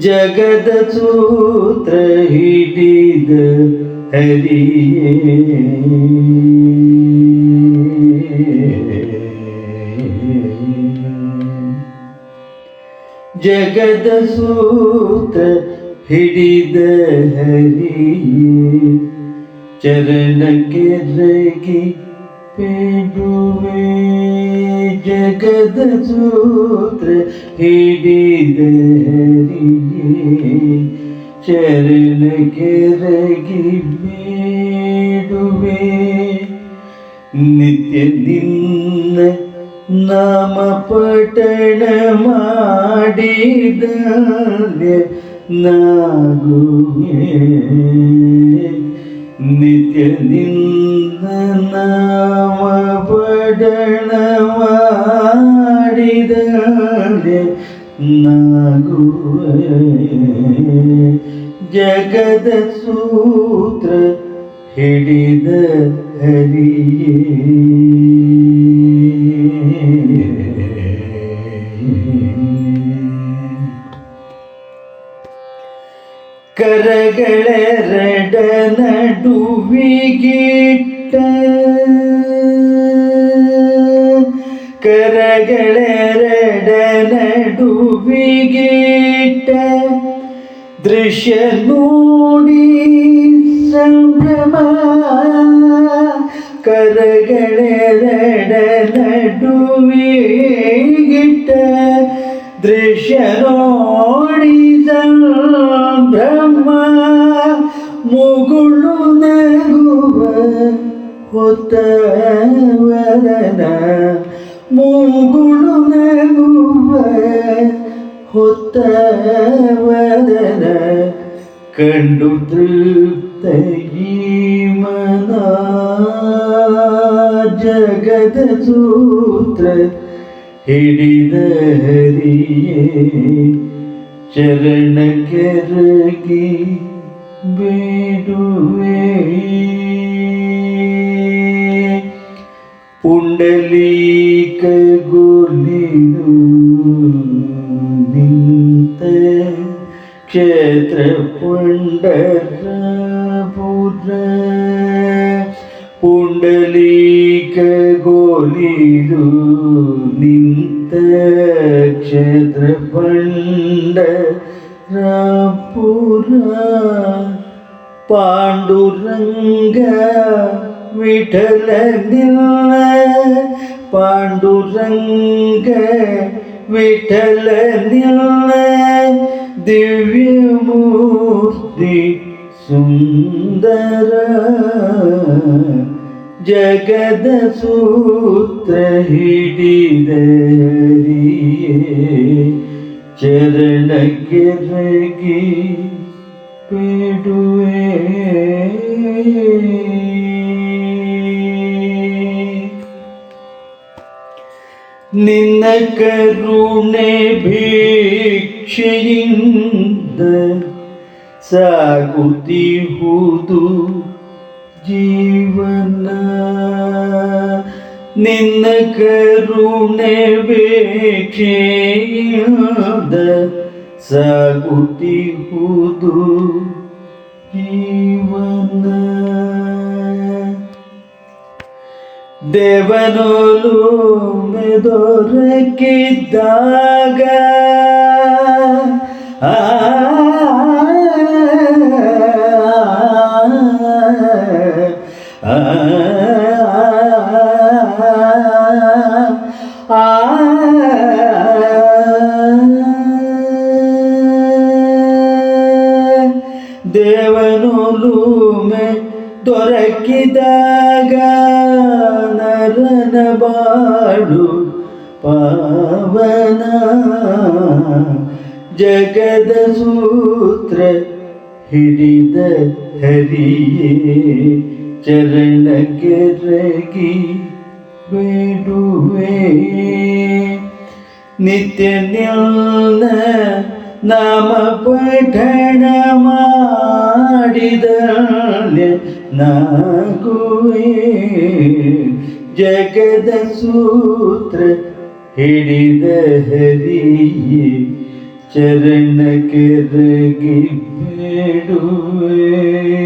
ಜಗದ ಸೂತ್ರ ಹಿಡಿದ ಹರಿಯೇ ಜಗದ ಸೂತ್ರ ಹಿಡಿದ ಹರಿಯೇ ಚರಣಕ್ಕೆ ರಗಿ ಪೇಡುವೆ ಜಗದ ಸೂತ್ರ ಹಿಡಿದ ಹರಿಯೇ ಚರಣಕ್ಕೆ ರಗಿ ಬೇಡುವೆ ನಿತ್ಯ ನಿನ್ನ ನಾಮ ಪಠಣ ಮಾಡಿದ ನಾಗುವೆ ನಿತ್ಯ ನಿನ್ನ ನಾಮ ಪಠಣ ಮಾಡಿದ ನಾಗುವೆ. ಜಗದ ಸೂತ್ರ ಹಿಡಿದ ಹರಿಯೇ. ಕರಗಳೆರಡ ನಡುವಿಗಿಟ್ಟ ಕರಗಳೆರಡ ನಡುವಿಗಿಟ್ಟ ದೃಶ್ಯ ನೋಡಿ ಸಂಭ್ರಮ ಕರಗಳೆರಡ ನಡುವಿಗಿಟ್ಟ ದೃಶ್ಯ ನೋಡಿ ಹೊತ್ತವರನ ಮುಗುಳು ನಗುವ ಹೊತ್ತವರನ ಕಂಡು ತೃಪ್ತ ಈ ಮನ ಜಗದ ಸೂತ್ರ ಹಿಡಿದ ಪುಂಡಲೀಕ ಗೋಲಿದು ನಿಂತ ಕ್ಷೇತ್ರ ಪುಂಡರ ಪುರ ಪುಂಡಲೀಕ ಗೋಲಿದು ನಿಂತ ಕ್ಷೇತ್ರ ಪಂಡ ರಾಪುರ ಪಾಂಡುರಂಗ ವಿಠಲ ನಿಲ್ಲ പാണ്ഡുരംഗ വിഠല ദിവ്യമൂർത്തി സുന്ദര ജഗത സൂത്ര ഹിടിതരിയേ ചരണകിരകി പേടുവേ. നിന്ന കരുണെ ഭിക്ഷയിന്ദ ഹുതു ജീവന. നിന്ന കരുണെ ഭിക്ഷയിന്ദ സാകുതി ഹുതു ജീവന. ದೇವನೋಲು ಮೆದೊರಕಿದ್ದಾಗ ಆ ಆ ದೇವನುಲುಮೆ ದೊರಕಿದಾಗ ನರನ ಬಾಳು ಪಾವನ ಜಗದ ಸೂತ್ರ ಹಿಡಿದ ಹರಿಯೇ ಚರಣಕ್ಕೆ ರಗಿ ಬೇಡುವೆ ನಿತ್ಯ ನಿಲ್ನ ನಾಮ ಪಠಣ ಮಾಡಿದ ನಾಗುವೆ ಜಗದ ಸೂತ್ರ ಹಿಡಿದ ಹರಿಯೇ ಚರಣ ಕೆರಗಿ ಬೇಡುವೆ